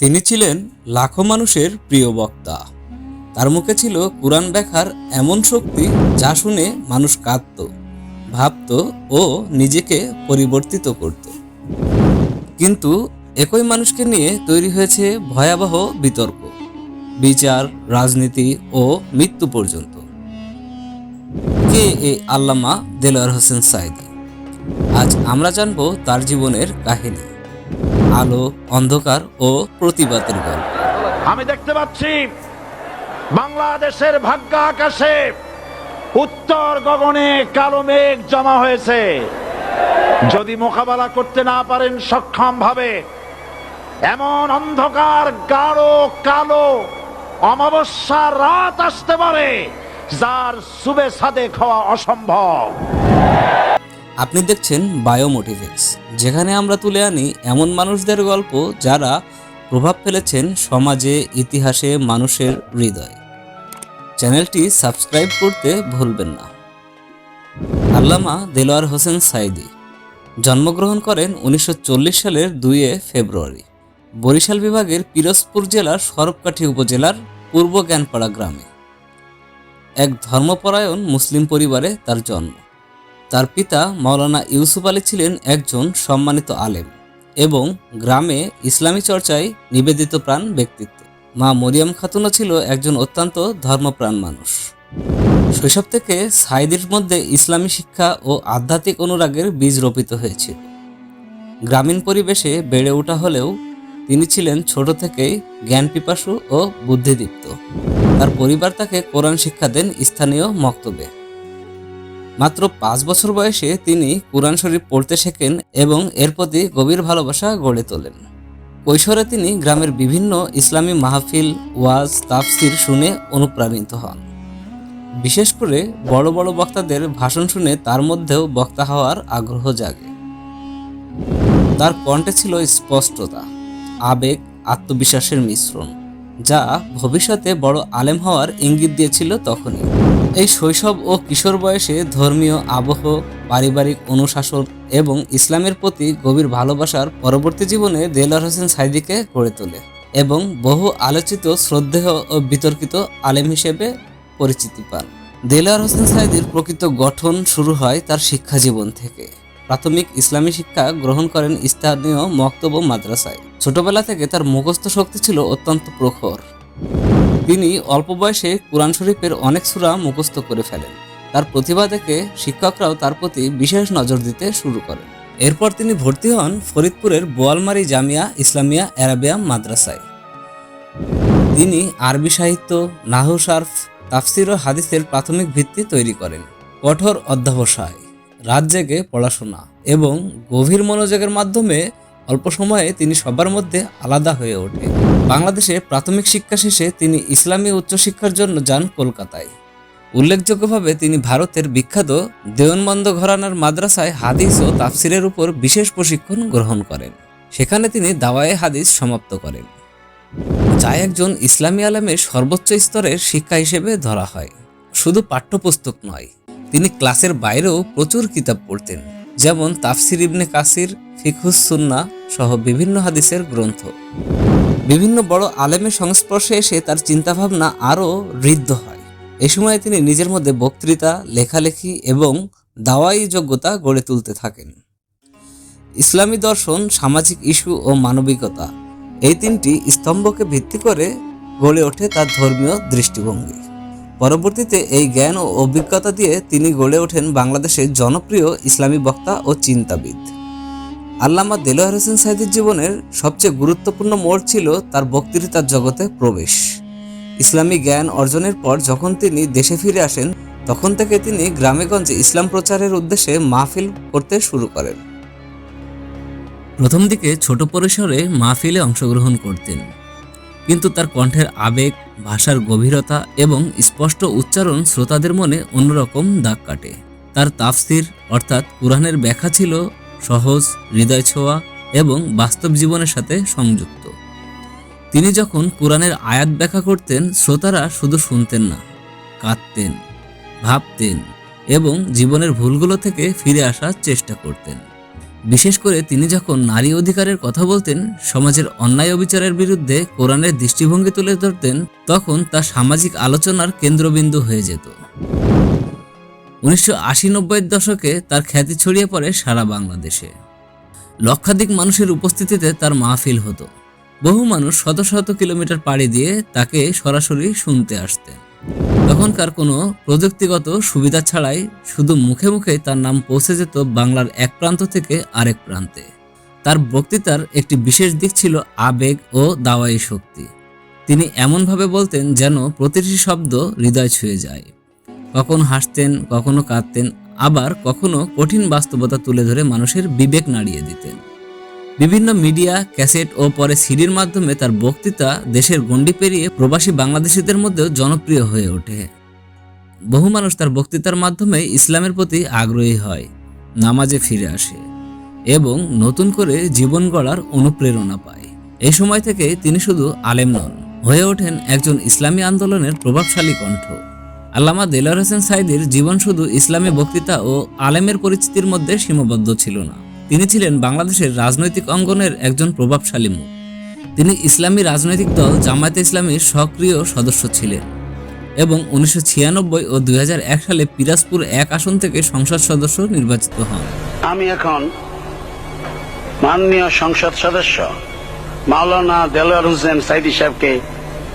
তিনি ছিলেন লাখো মানুষের প্রিয় বক্তা। তার মুখে ছিল কোরআন দেখার এমন শক্তি যা শুনে মানুষ কাঁদত, ভাবত ও নিজেকে পরিবর্তিত করত। কিন্তু একই মানুষকে নিয়ে তৈরি হয়েছে ভয়াবহ বিতর্ক, বিচার, রাজনীতি ও মৃত্যু পর্যন্ত। কে এ আল্লামা দেলোয়ার হোসেন সাইদি আজ আমরা জানব তার জীবনের কাহিনী। আলো, অন্ধকার ও প্রতিবাদের গল্প। আমি দেখতে পাচ্ছি বাংলাদেশের ভাগ্য আকাশে উত্তর গগনে কালো মেঘ জমা হয়েছে। যদি মোকাবেলা করতে না পারেন সক্ষম ভাবে এমন অন্ধকার, গাঢ়, কালো অমাবস্যার রাত আসতে পারে, যার সুবে সাদে খাওয়া অসম্ভব। আপনি দেখছেন বায়োমোটিভেক্স, যেখানে আমরা তুলে আনি এমন মানুষদের গল্প যারা প্রভাব ফেলেছেন সমাজে, ইতিহাসে, মানুষের হৃদয়ে। চ্যানেলটি সাবস্ক্রাইব করতে ভুলবেন না। আল্লামা দেলোয়ার হোসেন সাইদি জন্মগ্রহণ করেন উনিশশো চল্লিশ সালের দুইয়ে ফেব্রুয়ারি, বরিশাল বিভাগের পিরোজপুর জেলার সরবকাঠি উপজেলার পূর্ব জ্ঞানপাড়া গ্রামে। এক ধর্মপরায়ণ মুসলিম পরিবারে তার জন্ম। তার পিতা মাওলানা ইউসুফ আলী ছিলেন একজন সম্মানিত আলেম এবং গ্রামে ইসলামী চর্চায় নিবেদিত প্রাণ ব্যক্তিত্ব। মা মরিয়াম খাতুনও ছিল একজন অত্যন্ত ধর্মপ্রাণ মানুষ। শৈশব থেকে সাইদির মধ্যে ইসলামী শিক্ষা ও আধ্যাত্মিক অনুরাগের বীজ রোপিত হয়েছিল। গ্রামীণ পরিবেশে বেড়ে ওঠা হলেও তিনি ছিলেন ছোট থেকেই জ্ঞান পিপাসু ও বুদ্ধিদীপ্ত। তার পরিবার তাকে কোরআন শিক্ষা দেন স্থানীয় মক্তবে। মাত্র পাঁচ বছর বয়সে তিনি কোরআন শরীফ পড়তে শেখেন এবং এর প্রতি গভীর ভালোবাসা গড়ে তোলেন। কৈশোরে তিনি গ্রামের বিভিন্ন ইসলামী মাহফিল, ওয়াজ, তাফসির শুনে অনুপ্রাণিত হন। বিশেষ করে বড় বড় বক্তাদের ভাষণ শুনে তার মধ্যেও বক্তা হওয়ার আগ্রহ জাগে। তার কণ্ঠে ছিল স্পষ্টতা, আবেগ, আত্মবিশ্বাসের মিশ্রণ, যা ভবিষ্যতে বড় আলেম হওয়ার ইঙ্গিত দিয়েছিল তখনই। এই শৈশব ও কিশোর বয়সে ধর্মীয় আবহ, পারিবারিক অনুশাসন এবং ইসলামের প্রতি গভীর ভালোবাসার পরবর্তী জীবনে দেলার হোসেন সাইদিকে গড়ে তোলে এবং বহু আলোচিত, শ্রদ্ধেয় ও বিতর্কিত আলেম হিসেবে পরিচিতি পান। দেলার হোসেন সাইদির প্রকৃত গঠন শুরু হয় তার শিক্ষা জীবন থেকে। প্রাথমিক ইসলামী শিক্ষা গ্রহণ করেন স্থানীয় মক্তব মাদ্রাসায়। ছোটবেলা থেকে তার মুখস্থ শক্তি ছিল অত্যন্ত প্রখর। তিনি অল্প বয়সে কোরআন শরীফের অনেক সূরা মুখস্থ করে ফেলেন। তার প্রতিভা দেখে শিক্ষকরাও তার প্রতি বিশেষ নজর দিতে শুরু করেন। এরপর তিনি ভর্তি হন ফরিদপুরের বোয়ালমারি জামিয়া ইসলামিয়া অ্যারাবিয়া মাদ্রাসায়। তিনি আরবি সাহিত্য নাহু শার্ফ তাফসির ও হাদিসের প্রাথমিক ভিত্তি তৈরি করেন। কঠোর অধ্যবসায়, রাত জেগে পড়াশোনা এবং গভীর মনোযোগের মাধ্যমে অল্প সময়ে তিনি সবার মধ্যে আলাদা হয়ে ওঠে। বাংলাদেশে প্রাথমিক শিক্ষা শেষে তিনি ইসলামী উচ্চশিক্ষার জন্য যান কলকাতায়। উল্লেখযোগ্যভাবে তিনি ভারতের বিখ্যাত দেওয়ানবন্দ ঘরানার মাদ্রাসায় হাদিস ও তাফসিরের উপর বিশেষ প্রশিক্ষণ গ্রহণ করেন। সেখানে তিনি দাওয়ায়ে হাদিস সমাপ্ত করেন। যা একজন ইসলামী আলমের সর্বোচ্চ স্তরের শিক্ষা হিসেবে ধরা হয়। শুধু পাঠ্যপুস্তক নয়, তিনি ক্লাসের বাইরেও প্রচুর কিতাব পড়তেন। যেমন তাফসির ইবনে কাসির ফিকুস সুন্না সহ বিভিন্ন হাদিসের গ্রন্থ। বিভিন্ন বড় আলেমের সংস্পর্শে এসে তার চিন্তাভাবনা আরও ঋদ্ধ হয়। এ সময় তিনি নিজের মধ্যে বক্তৃতা, লেখালেখি এবং দাওয়াই যোগ্যতা গড়ে তুলতে থাকেন। ইসলামী দর্শন, সামাজিক ইস্যু ও মানবিকতা এই তিনটি স্তম্ভকে ভিত্তি করে গড়ে ওঠে তার ধর্মীয় দৃষ্টিভঙ্গি। পরবর্তীতে এই জ্ঞান ও অভিজ্ঞতা দিয়ে তিনি গড়ে ওঠেন বাংলাদেশের জনপ্রিয় ইসলামী বক্তা ও চিন্তাবিদ। আল্লামা দেলোয়ার হোসেন সাইদের জীবনের সবচেয়ে গুরুত্বপূর্ণ মোড় ছিল তার বক্তৃতার জগতে প্রবেশ। ইসলামী জ্ঞান অর্জনের পর যখন তিনি দেশে ফিরে আসেন, তখন থেকে তিনি গ্রামেগঞ্জে ইসলাম প্রচারের উদ্দেশ্যে মাহফিল করতে শুরু করেন। প্রথম দিকে ছোট পরিসরে মাহফিলে অংশগ্রহণ করতেন। কিন্তু তার কণ্ঠের আবেগ ভাষার গভীরতা এবং স্পষ্ট উচ্চারণ শ্রোতাদের মনে অন্যরকম দাগ কাটে। তার তাফসির, অর্থাৎ কোরআনের ব্যাখ্যা ছিল সহজ, হৃদয় ছোঁয়া এবং বাস্তব জীবনের সাথে সংযুক্ত। তিনি যখন কোরআনের আয়াত ব্যাখ্যা করতেন, শ্রোতারা শুধু শুনতেন না, কাঁদতেন, ভাবতেন এবং জীবনের ভুলগুলো থেকে ফিরে আসার চেষ্টা করতেন। বিশেষ করে তিনি যখন নারী অধিকারের কথা বলতেন, সমাজের অন্যায় অবিচারের বিরুদ্ধে কোরআনের দৃষ্টিভঙ্গি তুলে ধরতেন, তখন তা সামাজিক আলোচনার কেন্দ্রবিন্দু হয়ে যেত। উনিশশো আশি নব্বইয়ের দশকে তার খ্যাতি ছড়িয়ে পড়ে সারা বাংলাদেশে। লক্ষাধিক মানুষের উপস্থিতিতে তার মাহফিল হতো। বহু মানুষ শত শত কিলোমিটার পাড়ি দিয়ে তাকে সরাসরি শুনতে আসতেন। তখনকার কোনো প্রযুক্তিগত সুবিধা ছাড়াই শুধু মুখে মুখে তার নাম পৌঁছে যেত বাংলার এক প্রান্ত থেকে আরেক প্রান্তে। তার বক্তৃতার একটি বিশেষ দিক ছিল আবেগ ও দাওয়াই শক্তি। তিনি এমনভাবে বলতেন যেন প্রতিটি শব্দ হৃদয় ছুঁয়ে যায়। কখনো হাসতেন, কখনো কাঁদতেন, আবার কখনো কঠিন বাস্তবতা তুলে ধরে মানুষের বিবেক নাড়িয়ে দিতেন। বিভিন্ন মিডিয়া, ক্যাসেট ও পরে সিডির মাধ্যমে তার বক্তৃতা দেশের গণ্ডি পেরিয়ে প্রবাসী বাংলাদেশিদের মধ্যেও জনপ্রিয় হয়ে ওঠে। বহু মানুষ তার বক্তৃতার মাধ্যমে ইসলামের প্রতি আগ্রহী হয়, নামাজে ফিরে আসে এবং নতুন করে জীবন গড়ার অনুপ্রেরণা পায়। এই সময় থেকে তিনি শুধু আলেম নন, হয়ে ওঠেন একজন ইসলামী আন্দোলনের প্রভাবশালী কণ্ঠ। আল্লামা দেলার হোসেন সাইদির জীবন শুধু ইসলামী বক্তৃতা ও আলেমের পরিচিতির মধ্যে সীমাবদ্ধ ছিল না। তিনি ছিলেন বাংলাদেশের রাজনৈতিক অঙ্গনের একজন প্রভাবশালী মুখ। তিনি ইসলামী রাজনৈতিক দল জামায়াতে ইসলামীর সক্রিয় সদস্য ছিলেন এবং উনিশশো ছিয়ানব্বই ও দুই হাজার এক সালে পিরাজপুর এক আসন থেকে সংসদ সদস্য নির্বাচিত হন। আমি এখন মাননীয় সংসদ সদস্য মাওলানা দেলোয়ার হোসেন সাইদি সাহেবকে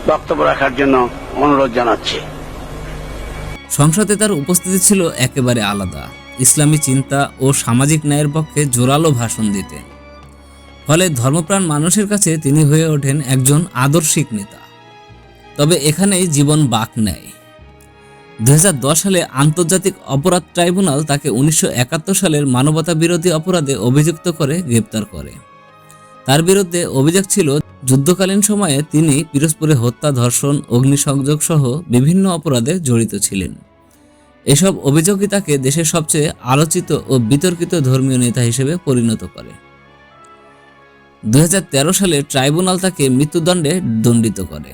বক্তব্য রাখার জন্য অনুরোধ জানাচ্ছি। সংসদে তার উপস্থিতি ছিল একেবারে আলাদা। ইসলামী চিন্তা ও সামাজিক ন্যায়ের পক্ষে জোরালো ভাষণ দিতেন ফলে ধর্মপ্রাণ মানুষের কাছে তিনি হয়ে ওঠেন একজন আদর্শিক নেতা। তবে এখানেই জীবন বাক নেয়। দু হাজার দশ সালে আন্তর্জাতিক অপরাধ ট্রাইব্যুনাল তাকে উনিশশো একাত্তর সালের মানবতা বিরোধী অপরাধে অভিযুক্ত করে গ্রেপ্তার করে। তার বিরুদ্ধে অভিযোগ ছিল, যুদ্ধকালীন সময়ে তিনি পিরোজপুরে হত্যা, ধর্ষণ অগ্নিসংযোগ সহ বিভিন্ন অপরাধে জড়িত ছিলেন। এসব অভিযোগই তাকে দেশের সবচেয়ে আলোচিত ও বিতর্কিত ধর্মীয় নেতা হিসেবে পরিণত করে। দু হাজার তেরো সালে ট্রাইব্যুনাল তাকে মৃত্যুদণ্ডে দণ্ডিত করে।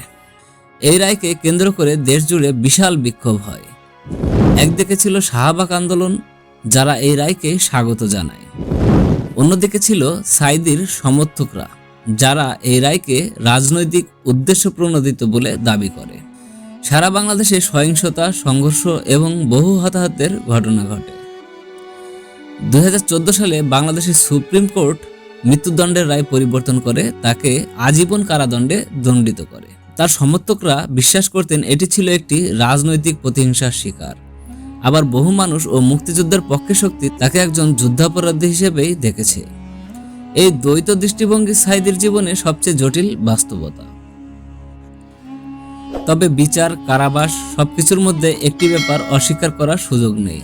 এই রায়কে কেন্দ্র করে দেশজুড়ে বিশাল বিক্ষোভ হয়। একদিকে ছিল শাহবাগ আন্দোলন, যারা এই রায়কে স্বাগত জানায়। অন্যদিকে ছিল সাইদির সমর্থকরা, যারা এই রায়কে রাজনৈতিক উদ্দেশ্য প্রণোদিত বলে দাবি করে। সারা বাংলাদেশে সহিংসতা, সংঘর্ষ এবং বহু হতাহতের ঘটনা ঘটে। দুই হাজার চোদ্দ সালে বাংলাদেশের সুপ্রিম কোর্ট মৃত্যুদণ্ডের রায় পরিবর্তন করে তাকে আজীবন কারাদণ্ডে দণ্ডিত করে। তার সমর্থকরা বিশ্বাস করতেন এটি ছিল একটি রাজনৈতিক প্রতিহিংসার শিকার। আবার বহু মানুষ ও মুক্তিযুদ্ধের পক্ষে শক্তি তাকে একজন যুদ্ধাপরাধী হিসেবেই দেখেছে। এই দ্বৈত দৃষ্টিভঙ্গি সাইদের জীবনে সবচেয়ে জটিল বাস্তবতা। তবে বিচার, কারাবাস সবকিছুর মধ্যে একটি ব্যাপার অস্বীকার করার সুযোগ নেই।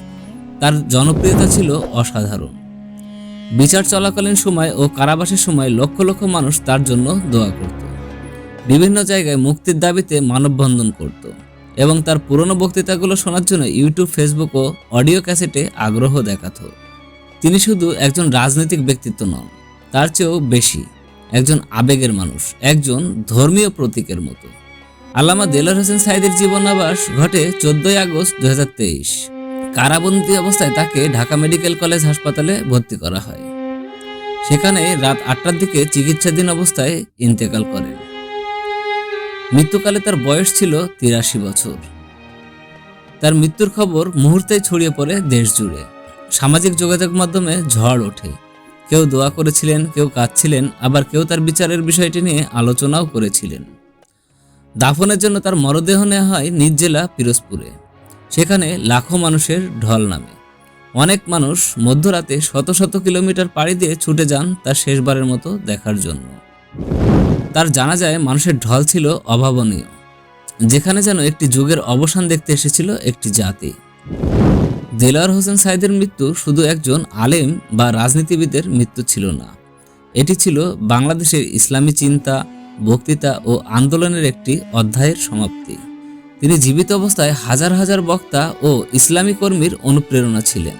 তার জনপ্রিয়তা ছিল অসাধারণ। বিচার চলাকালীন সময় ও কারাবাসের সময় লক্ষ লক্ষ মানুষ তার জন্য দোয়া করত। বিভিন্ন জায়গায় মুক্তির দাবিতে মানববন্ধন করত এবং তার পুরনো বক্তৃতাগুলো শোনার জন্য ইউটিউব, ফেসবুক ও অডিও ক্যাসেটে আগ্রহ দেখাত। তিনি শুধু একজন রাজনৈতিক ব্যক্তিত্ব নন, তার চেয়েও বেশি, একজন আবেগের মানুষ, একজন ধর্মীয় প্রতীকের মতো। আল্লামা দেলার হোসেন সাইদের জীবনাবাস ঘটে চোদ্দই আগস্ট দু হাজার তেইশ। কারাবন্দী অবস্থায় তাকে ঢাকা মেডিকেল কলেজ হাসপাতালে ভর্তি করা হয়। সেখানে রাত আটটার দিকে চিকিৎসাধীন অবস্থায় ইন্তেকাল করেন। মৃত্যুকালে তার বয়স ছিল তিরাশি বছর। তার মৃত্যুর খবর মুহূর্তেই ছড়িয়ে পড়ে দেশ জুড়ে সামাজিক যোগাযোগ মাধ্যমে ঝড় ওঠে। কেউ দোয়া করেছিলেন, কেউ কাঁদছিলেন, আবার কেউ তার বিচারের বিষয়টি নিয়ে আলোচনাও করেছিলেন। দাফনের জন্য তার মরদেহ নেওয়া হয় নিজ জেলা পিরোজপুরে। সেখানে লাখো মানুষের ঢল নামে। অনেক মানুষ মধ্যরাতে শত শত কিলোমিটার পাড়ি দিয়ে ছুটে যান তার শেষবারের মতো দেখার জন্য। তার জানা যায় মানুষের ঢল ছিল অভাবনীয়। যেখানে যেন একটি যুগের অবসান দেখতে এসেছিল একটি জাতি। দেলার হোসেন সাইদের মৃত্যু শুধু একজন আলেম বা রাজনীতিবিদের মৃত্যু ছিল না। এটি ছিল বাংলাদেশের ইসলামী চিন্তা বক্তৃতা ও আন্দোলনের একটি অধ্যায়ের সমাপ্তি। তিনি জীবিত অবস্থায় হাজার হাজার বক্তা ও ইসলামী কর্মীর অনুপ্রেরণা ছিলেন।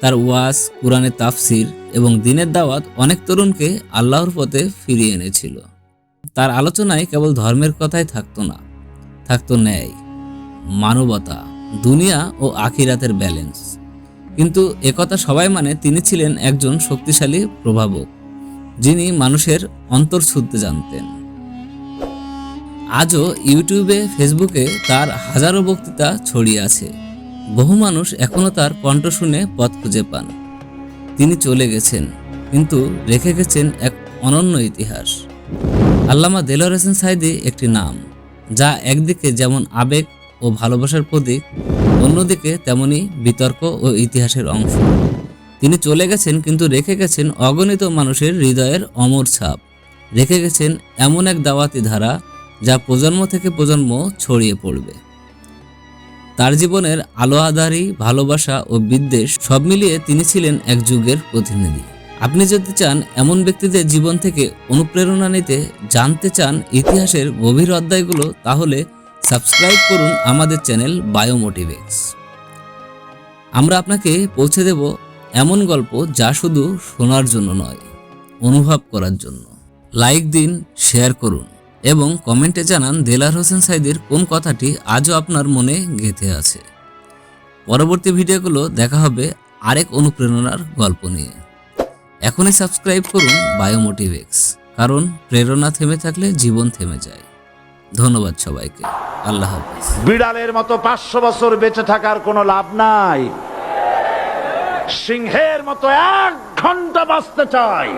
তার ওয়াজ, কোরআনের তাফসির এবং দিনের দাওয়াত অনেক তরুণকে আল্লাহর পথে ফিরিয়ে এনেছিল। তার আলোচনায় কেবল ধর্মের কথাই থাকতো না, থাকতো ন্যায়, মানবতা, দুনিয়া ও আখিরাতের ব্যালেন্স। কিন্তু একথা সবাই মানে তিনি ছিলেন একজন শক্তিশালী প্রভাবক। যিনি মানুষের অন্তর ছুঁতে জানতেন। আজও ইউটিউবে, ফেসবুকে তার হাজারো বক্তৃতা ছড়িয়ে আছে। বহু মানুষ এখনও তার কণ্ঠ শুনে পথ খুঁজে পান। তিনি চলে গেছেন, কিন্তু রেখে গেছেন এক অনন্য ইতিহাস। আল্লামা দেলোয়ার হোসেন সাইদি একটি নাম, যা একদিকে যেমন আবেগ ও ভালোবাসার প্রতীক, অন্যদিকে তেমনি বিতর্ক ও ইতিহাসের অংশ। তিনি চলে গেছেন কিন্তু রেখে গেছেন অগণিত মানুষের হৃদয়ের অমর ছাপ। রেখে গেছেন এমন এক দাওয়াতি ধারা যা প্রজন্ম থেকে প্রজন্ম ছড়িয়ে পড়বে। তার জীবনের আলো ভালোবাসা ও বিদ্বেষ সব মিলিয়ে তিনি ছিলেন এক যুগের প্রতিনিধি। আপনি যদি চান এমন ব্যক্তিদের জীবন থেকে অনুপ্রেরণা নিতে, জানতে চান ইতিহাসের গভীর অধ্যায়গুলো, তাহলে সাবস্ক্রাইব করুন আমাদের চ্যানেল বায়োমোটিভেক্স। আমরা আপনাকে পৌঁছে দেব এমন গল্প যা শুধু শোনার জন্য নয়, অনুভব করার জন্য। লাইক দিন, শেয়ার করুন এবং কমেন্টে জানান দেলার হোসেন সাইদের কোন কথাটি আজও আপনার মনে গেঁথে আছে। পরবর্তী ভিডিওগুলো দেখা হবে আরেক অনুপ্রেরণার গল্প নিয়ে। এখনই সাবস্ক্রাইব করুন বায়োমোটিভেক্স, কারণ প্রেরণা থেমে থাকলে জীবন থেমে যায়। ধন্যবাদ সবাইকে। আল্লাহ হাফিজ। বিড়ালের মতো পাঁচশো বছর বেঁচে থাকার কোনো লাভ নাই। সিংহের মতো এক ঘণ্টা বাঁচতে চাই।